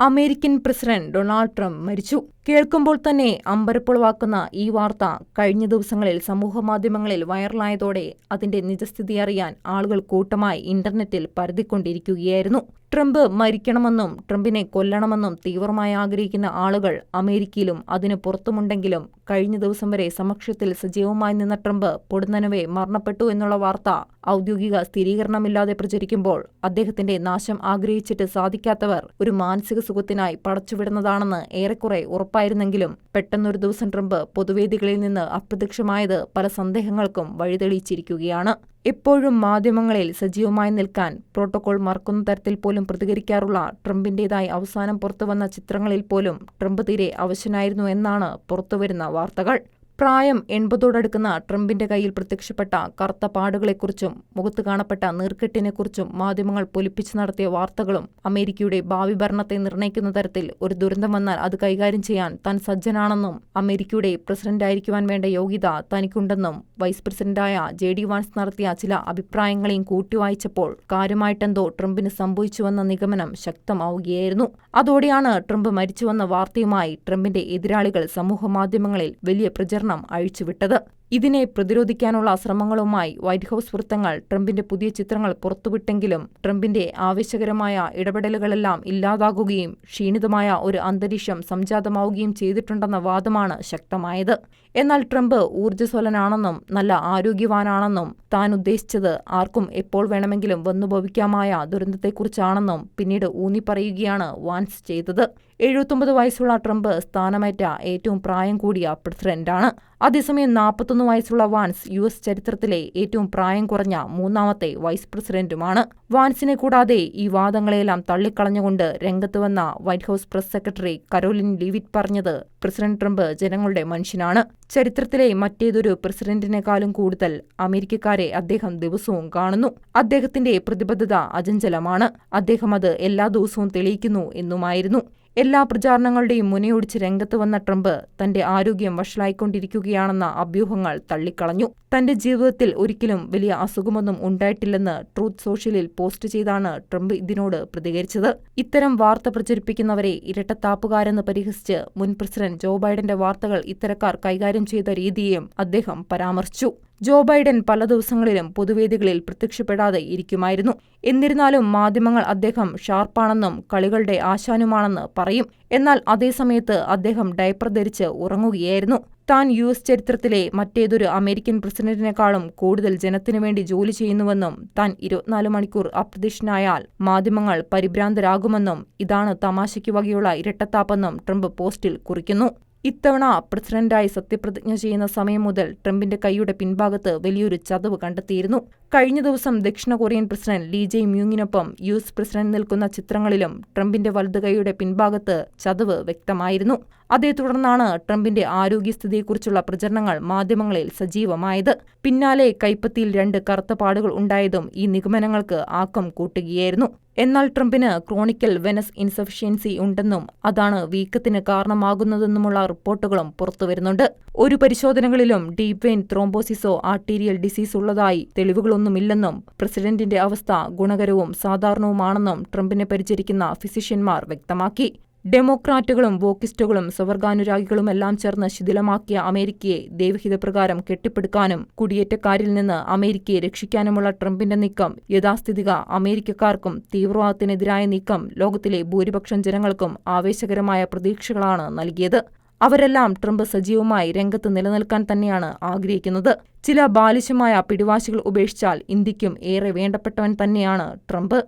American president Donald Trump മരിച്ചു. കേൾക്കുമ്പോൾ തന്നെ അമ്പരപ്പുളവാക്കുന്ന ഈ വാർത്ത കഴിഞ്ഞ ദിവസങ്ങളിൽ സമൂഹമാധ്യമങ്ങളിൽ വൈറലായതോടെ അതിന്റെ നിജസ്ഥിതി അറിയാൻ ആളുകൾ കൂട്ടമായി ഇന്റർനെറ്റിൽ പരതിക്കൊണ്ടിരിക്കുകയായിരുന്നു. ട്രംപ് മരിക്കണമെന്നും ട്രംപിനെ കൊല്ലണമെന്നും തീവ്രമായി ആഗ്രഹിക്കുന്ന ആളുകൾ അമേരിക്കയിലും അതിനു പുറത്തുമുണ്ടെങ്കിലും കഴിഞ്ഞ ദിവസം വരെ സമക്ഷത്തിൽ സജീവമായി നിന്ന ട്രംപ് പൊടുന്നനവേ മരണപ്പെട്ടു എന്നുള്ള വാർത്ത ഔദ്യോഗിക സ്ഥിരീകരണമില്ലാതെ പ്രചരിക്കുമ്പോൾ അദ്ദേഹത്തിന്റെ നാശം ആഗ്രഹിച്ചിട്ട് സാധിക്കാത്തവർ ഒരു മാനസിക സുഖത്തിനായി പടച്ചുവിടുന്നതാണെന്ന് ഏറെക്കുറെ ഉറപ്പായിരുന്നെങ്കിലും പെട്ടെന്നൊരു ദിവസം ട്രംപ് പൊതുവേദികളിൽ നിന്ന് അപ്രത്യക്ഷമായത് പല സന്ദേഹങ്ങൾക്കും വഴിതെളിച്ചിരിക്കുകയാണ് എപ്പോഴും മാധ്യമങ്ങളിൽ സജീവമായി നിൽക്കാൻ പ്രോട്ടോകോൾ മറക്കുന്ന തരത്തിൽ പോലും പ്രതികരിക്കാറുള്ള ട്രംപിന്റേതായി അവസാനം പുറത്തുവന്ന ചിത്രങ്ങളിൽ പോലും ട്രംപ് തീരെ അവശനായിരുന്നു എന്നാണ് പുറത്തുവരുന്ന വാർത്തകൾ. പ്രായം എൺപതോടടുക്കുന്ന ട്രംപിന്റെ കയ്യിൽ പ്രത്യക്ഷപ്പെട്ട കറുത്ത പാടുകളെക്കുറിച്ചും മുഖത്ത് കാണപ്പെട്ട നീർക്കെട്ടിനെക്കുറിച്ചും മാധ്യമങ്ങൾ പൊലിപ്പിച്ചു നടത്തിയ വാർത്തകളും അമേരിക്കയുടെ ഭാവി ഭരണത്തെ നിർണയിക്കുന്ന തരത്തിൽ ഒരു ദുരന്തം വന്നാൽ അത് കൈകാര്യം ചെയ്യാൻ താൻ സജ്ജനാണെന്നും അമേരിക്കയുടെ പ്രസിഡന്റായിരിക്കുവാൻ വേണ്ട യോഗ്യത തനിക്കുണ്ടെന്നും വൈസ് പ്രസിഡന്റായ ജെ ഡി വാൻസ് നടത്തിയ ചില അഭിപ്രായങ്ങളെയും കൂട്ടിവായിച്ചപ്പോൾ കാര്യമായിട്ടെന്തോ ട്രംപിന് സംഭവിച്ചുവെന്ന നിഗമനം ശക്തമാവുകയായിരുന്നു. അതോടെയാണ് ട്രംപ് മരിച്ചുവെന്ന വാർത്തയുമായി ട്രംപിന്റെ എതിരാളികൾ സമൂഹമാധ്യമങ്ങളിൽ വലിയ പ്രചരണം അഴിച്ചുവിട്ടത്. ഇതിനെ പ്രതിരോധിക്കാനുള്ള ശ്രമങ്ങളുമായി വൈറ്റ് ഹൌസ് വൃത്തങ്ങൾ ട്രംപിന്റെ പുതിയ ചിത്രങ്ങൾ പുറത്തുവിട്ടെങ്കിലും ട്രംപിന്റെ ആവേശകരമായ ഇടപെടലുകളെല്ലാം ഇല്ലാതാകുകയും ക്ഷീണിതമായ ഒരു അന്തരീക്ഷം സംജാതമാവുകയും ചെയ്തിട്ടുണ്ടെന്ന വാദമാണ് ശക്തമായത്. എന്നാൽ ട്രംപ് ഊർജസ്വലനാണെന്നും നല്ല ആരോഗ്യവാനാണെന്നും താൻ ഉദ്ദേശിച്ചത് ആർക്കും എപ്പോൾ വേണമെങ്കിലും വന്നുഭവിക്കാമായ ദുരന്തത്തെക്കുറിച്ചാണെന്നും പിന്നീട് ഊന്നിപ്പറയുകയാണ് വാൻസ് ചെയ്തത്. എഴുപത്തൊമ്പത് വയസ്സുള്ള ട്രംപ് സ്ഥാനമേറ്റ ഏറ്റവും പ്രായം കൂടിയ പ്രസിഡന്റാണ്. അതേസമയം നാൽപ്പത്തൊന്ന് വയസ്സുള്ള വാൻസ് യു എസ് ചരിത്രത്തിലെ ഏറ്റവും പ്രായം കുറഞ്ഞ മൂന്നാമത്തെ വൈസ് പ്രസിഡന്റുമാണ്. വാൻസിനെ കൂടാതെ ഈ വാദങ്ങളെല്ലാം തള്ളിക്കളഞ്ഞുകൊണ്ട് രംഗത്ത് വന്ന white house press secretary Karoline Leavitt പറഞ്ഞത് പ്രസിഡന്റ് ട്രംപ് ജനങ്ങളുടെ മനുഷ്യനാണ്. ചരിത്രത്തിലെ മറ്റേതൊരു പ്രസിഡന്റിനെക്കാളും കൂടുതൽ അമേരിക്കക്കാരെ അദ്ദേഹം ദിവസവും കാണുന്നു. അദ്ദേഹത്തിന്റെ പ്രതിബദ്ധത അചഞ്ചലമാണ്. അദ്ദേഹം അത് എല്ലാ ദിവസവും തെളിയിക്കുന്നു എന്നുമായിരുന്നു. എല്ലാ പ്രചാരണങ്ങളുടെയും മുനയൊടിച്ച് രംഗത്ത് വന്ന ട്രംപ് തന്റെ ആരോഗ്യം വഷളായിക്കൊണ്ടിരിക്കുകയാണെന്ന അഭ്യൂഹങ്ങൾ തള്ളിക്കളഞ്ഞു. തന്റെ ജീവിതത്തിൽ ഒരിക്കലും വലിയ അസുഖമൊന്നും ഉണ്ടായിട്ടില്ലെന്ന് ട്രൂത്ത് സോഷ്യലിൽ പോസ്റ്റ് ചെയ്താണ് ട്രംപ് ഇതിനോട് പ്രതികരിച്ചത്. ഇത്തരം വാർത്ത പ്രചരിപ്പിക്കുന്നവരെ ഇരട്ടത്താപ്പുകാരെന്ന് പരിഹസിച്ച് മുൻ പ്രസിഡന്റ് ജോ ബൈഡന്റെ വാർത്തകൾ ഇത്തരക്കാർ കൈകാര്യം ചെയ്ത രീതിയെയും അദ്ദേഹം പരാമർശിച്ചു. ജോ ബൈഡൻ പല ദിവസങ്ങളിലും പൊതുവേദികളിൽ പ്രത്യക്ഷപ്പെടാതെ ഇരിക്കുമായിരുന്നു. എന്നിരുന്നാലും മാധ്യമങ്ങൾ അദ്ദേഹം ഷാർപ്പാണെന്നും കളികളുടെ ആശാനുമാണെന്ന് പറയും. എന്നാൽ അതേസമയത്ത് അദ്ദേഹം ഡയപ്പർ ധരിച്ച് ഉറങ്ങുകയായിരുന്നു. താൻ യു എസ് ചരിത്രത്തിലെ മറ്റേതൊരു അമേരിക്കൻ പ്രസിഡന്റിനേക്കാളും കൂടുതൽ ജനത്തിനു വേണ്ടി ജോലി ചെയ്യുന്നുവെന്നും താൻ ഇരുപത്തിനാല് മണിക്കൂർ അപ്രതീക്ഷനായാൽ മാധ്യമങ്ങൾ പരിഭ്രാന്തരാകുമെന്നും ഇതാണ് തമാശയ്ക്ക് വകയുള്ള ഇരട്ടത്താപ്പെന്നും ട്രംപ് പോസ്റ്റിൽ കുറിക്കുന്നു. ഇത്തവണ പ്രസിഡന്റായി സത്യപ്രതിജ്ഞ ചെയ്യുന്ന സമയം മുതൽ ട്രംപിന്റെ കൈയുടെ പിൻഭാഗത്ത് വലിയൊരു ചതവ് കണ്ടെത്തിയിരുന്നു. കഴിഞ്ഞ ദിവസം ദക്ഷിണ കൊറിയൻ പ്രസിഡന്റ് ലീ ജെ മ്യൂങ്ങിനൊപ്പം യു എസ് പ്രസിഡന്റ് നിൽക്കുന്ന ചിത്രങ്ങളിലും ട്രംപിന്റെ വലതു കൈയുടെ പിൻഭാഗത്ത് ചതവ് വ്യക്തമായിരുന്നു. അതേ തുടർന്നാണ് ട്രംപിന്റെ ആരോഗ്യസ്ഥിതിയെക്കുറിച്ചുള്ള പ്രചരണങ്ങൾ മാധ്യമങ്ങളിൽ സജീവമായത്. പിന്നാലെ കൈപ്പത്തിയിൽ രണ്ട് കറുത്ത പാടുകൾ ഉണ്ടായതും ഈ നിഗമനങ്ങൾക്ക് ആക്കം കൂട്ടുകയായിരുന്നു. എന്നാൽ ട്രംപിന് ക്രോണിക്കൽ വെനസ് ഇൻസഫിഷ്യൻസി ഉണ്ടെന്നും അതാണ് വീക്കത്തിന് കാരണമാകുന്നതെന്നുമുള്ള റിപ്പോർട്ടുകളും പുറത്തുവരുന്നുണ്ട് ഒരു പരിശോധനകളിലും ഡീപ് വെയിൻ ത്രോംബോസിസോ ആർട്ടീരിയൽ ഡിസീസ് ഉള്ളതായി തെളിവുകളൊന്നുമില്ലെന്നും പ്രസിഡന്റിന്റെ അവസ്ഥ ഗുണകരവും സാധാരണവുമാണെന്നും ട്രംപിനെ പരിചരിക്കുന്ന ഫിസിഷ്യന്മാർ വ്യക്തമാക്കി. ഡെമോക്രാറ്റുകളും വോക്കിസ്റ്റുകളും സ്വവർഗാനുരാഗികളുമെല്ലാം ചേർന്ന് ശിഥിലമാക്കിയ അമേരിക്കയെ ദൈവഹിതപ്രകാരം കെട്ടിപ്പടുക്കാനും കുടിയേറ്റക്കാരിൽ നിന്ന് അമേരിക്കയെ രക്ഷിക്കാനുമുള്ള ട്രംപിന്റെ നീക്കം യഥാസ്ഥിതിക അമേരിക്കക്കാർക്കും തീവ്രവാദത്തിനെതിരായ നീക്കം ലോകത്തിലെ ഭൂരിപക്ഷം ജനങ്ങൾക്കും ആവേശകരമായ പ്രതീക്ഷകളാണ് നൽകിയത്. അവരെല്ലാം ട്രംപ് സജീവമായി രംഗത്ത് നിലനിൽക്കാൻ തന്നെയാണ് ആഗ്രഹിക്കുന്നത്. ചില ബാലിശമായ പിടിവാശികൾ ഉപേക്ഷിച്ചാൽ ഇന്ത്യക്കും ഏറെ വേണ്ടപ്പെട്ടവൻ തന്നെയാണ് ട്രംപ്.